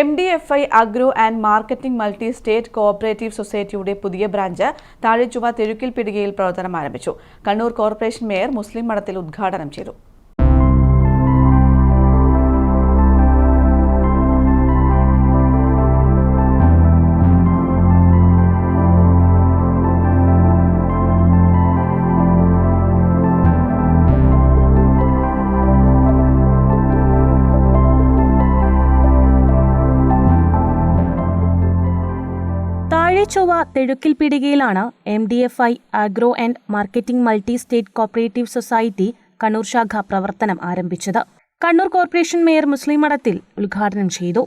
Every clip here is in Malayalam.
M D F I agro and marketing multi state cooperative സൊസൈറ്റിയുടെ പുതിയ ബ്രാഞ്ച് താഴെച്ചുവ തെരുക്കിൽപ്പിടികയിൽ പ്രവർത്തനം ആരംഭിച്ചു. കണ്ണൂർ കോർപ്പറേഷൻ മേയർ മുസ്ലിം മഠത്തിൽ ഉദ്ഘാടനം ചെയ്തു. താഴെച്ചൊവ്വ തെഴുക്കിൽപീടികയിലാണ് M D F I agro and marketing multi state cooperative society Kannur ശാഖ പ്രവർത്തനം ആരംഭിച്ചത്. കണ്ണൂർ കോർപ്പറേഷൻ മേയർ മുസ്ലിം മഠത്തിൽ ഉദ്ഘാടനം ചെയ്തു.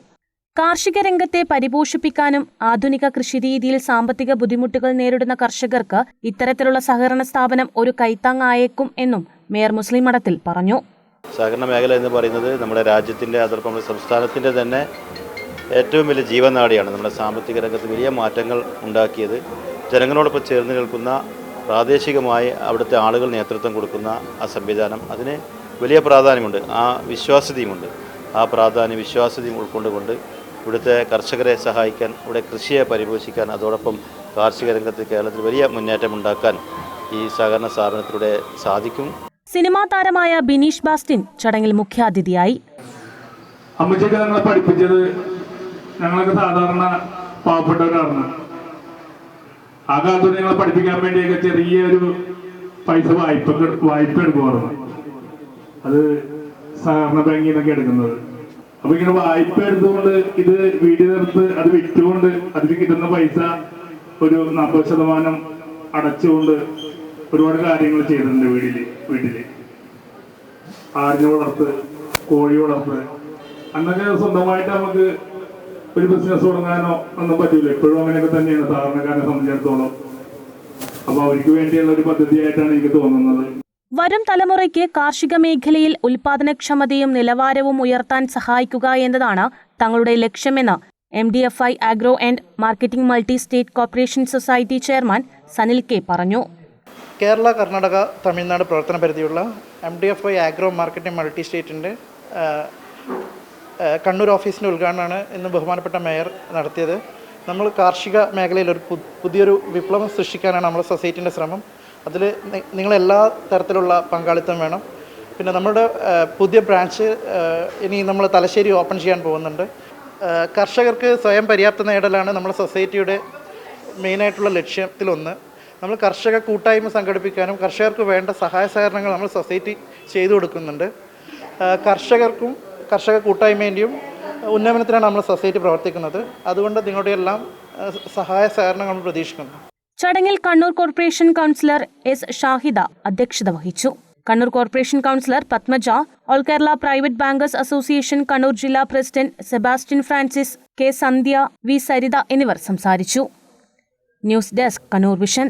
കാർഷിക രംഗത്തെ പരിപോഷിപ്പിക്കാനും ആധുനിക കൃഷിരീതിയിൽ സാമ്പത്തിക ബുദ്ധിമുട്ടുകൾ നേരിടുന്ന കർഷകർക്ക് ഇത്തരത്തിലുള്ള സഹകരണ സ്ഥാപനം ഒരു കൈത്താങ്ങായേക്കും എന്നും മേയർ മുസ്ലിം മഠത്തിൽ പറഞ്ഞു. സഹകരണ മേഖല എന്ന് പറയുന്നത് നമ്മുടെ രാജ്യത്തിന്റെ അതോടൊപ്പം സംസ്ഥാനത്തിന്റെ തന്നെ ഏറ്റവും വലിയ ജീവനാടിയാണ് നമ്മുടെ സാമ്പത്തിക രംഗത്ത് വലിയ മാറ്റങ്ങൾ ഉണ്ടാക്കിയത്. ജനങ്ങളോടൊപ്പം ചേർന്ന് നിൽക്കുന്ന പ്രാദേശികമായി അവിടുത്തെ ആളുകൾ നേതൃത്വം കൊടുക്കുന്ന ആ സംവിധാനം അതിന് വലിയ പ്രാധാന്യമുണ്ട്. ആ വിശ്വാസ്യതയുമുണ്ട്. ആ പ്രാധാന്യം വിശ്വാസ്യതയും ഉൾക്കൊണ്ടുകൊണ്ട് ഇവിടുത്തെ കർഷകരെ സഹായിക്കാൻ ഇവിടെ കൃഷിയെ പരിപോഷിക്കാൻ അതോടൊപ്പം കാർഷിക രംഗത്ത് കേരളത്തിൽ വലിയ മുന്നേറ്റം ഉണ്ടാക്കാൻ ഈ സഹകരണ സ്ഥാപനത്തിലൂടെ സാധിക്കും. സിനിമാ താരമായ ബിനീഷ് ബാസ്റ്റിൻ ചടങ്ങിൽ മുഖ്യാതിഥിയായി. അമ്മച്ചൊക്കെ ഞങ്ങളെ പഠിപ്പിച്ചത് ഞങ്ങളൊക്കെ സാധാരണ പാവപ്പെട്ടവരാണ്. ആ കാലത്ത് ഞങ്ങളെ പഠിപ്പിക്കാൻ വേണ്ടിയൊക്കെ ചെറിയൊരു പൈസ വായ്പ വായ്പ എടുക്കുമായിരുന്നു അത് സഹകരണ ബാങ്കിൽ നിന്നൊക്കെ എടുക്കുന്നത്. അപ്പൊ ഇങ്ങനെ വായ്പ എടുത്തുകൊണ്ട് ഇത് വീട്ടിൽ നിർത്ത് അത് വിറ്റുകൊണ്ട് അതിൽ കിട്ടുന്ന പൈസ ഒരു നാൽപ്പത് ശതമാനം അടച്ചുകൊണ്ട് ഒരുപാട് കാര്യങ്ങൾ ചെയ്തിട്ടുണ്ട് വീട്ടിൽ വീട്ടിൽ. ആടിനെ വളർത്ത് കോഴി വളർത്ത്. അന്നൊക്കെ സ്വന്തമായിട്ട് നമുക്ക് ഒരു ബിസിനസ് തുടങ്ങാനോ ഒന്നും പറ്റൂല. ഇപ്പോഴും അങ്ങനെയൊക്കെ തന്നെയാണ്. സാധാരണക്കാരനെ സംബന്ധിച്ചിടത്തോളം. അപ്പൊ അവർക്ക് വേണ്ടിയുള്ള ഒരു പദ്ധതിയായിട്ടാണ് എനിക്ക് തോന്നുന്നത്. വരും തലമുറയ്ക്ക് കാർഷിക മേഖലയിൽ ഉൽപാദനക്ഷമതയും നിലവാരവും ഉയർത്താൻ സഹായിക്കുക എന്നതാണ് തങ്ങളുടെ ലക്ഷ്യമെന്ന് M D F I agro and marketing multi state corporation society chairman Sanil K പറഞ്ഞു. കേരള കർണാടക തമിഴ്നാട് പ്രവർത്തന പരിധിയുള്ള M D F I agro marketing multi സ്റ്റേറ്റിന്റെ കണ്ണൂർ ഓഫീസിന്റെ ഉദ്ഘാടനമാണ് ഇന്ന് ബഹുമാനപ്പെട്ട മേയർ നടത്തിയത്. നമ്മൾ കാർഷിക മേഖലയിൽ ഒരു പുതിയൊരു വിപ്ലവം സൃഷ്ടിക്കാനാണ് നമ്മുടെ സൊസൈറ്റിന്റെ ശ്രമം. അതിൽ നിങ്ങളെല്ലാ തരത്തിലുള്ള പങ്കാളിത്തം വേണം. പിന്നെ നമ്മുടെ പുതിയ ബ്രാഞ്ച് ഇനി നമ്മൾ തലശ്ശേരി ഓപ്പൺ ചെയ്യാൻ പോകുന്നുണ്ട്. കർഷകർക്ക് സ്വയം പര്യാപ്തത നേടലാണ് നമ്മുടെ സൊസൈറ്റിയുടെ മെയിനായിട്ടുള്ള ലക്ഷ്യത്തിലൊന്ന്. നമ്മൾ കർഷക കൂട്ടായ്മ സംഘടിപ്പിക്കാനും കർഷകർക്ക് വേണ്ട സഹായ സഹകരണങ്ങൾ നമ്മൾ സൊസൈറ്റി ചെയ്തു കൊടുക്കുന്നുണ്ട്. കർഷകർക്കും കർഷക കൂട്ടായ്മേന്റെയും ഉന്നമനത്തിനാണ് നമ്മൾ സൊസൈറ്റി പ്രവർത്തിക്കുന്നത്. അതുകൊണ്ട് നിങ്ങളുടെ എല്ലാം സഹായ സഹകരണം നമ്മൾ പ്രതീക്ഷിക്കുന്നു. ചടങ്ങിൽ Kannur corporation councillor S Shahida അധ്യക്ഷത വഹിച്ചു. Kannur corporation councillor Padmaja all Kerala private bankers association Kannur ജില്ലാ president Sebastian Francis K Sandhya V Saritha എന്നിവർ സംസാരിച്ചു. News desk Kannur vision.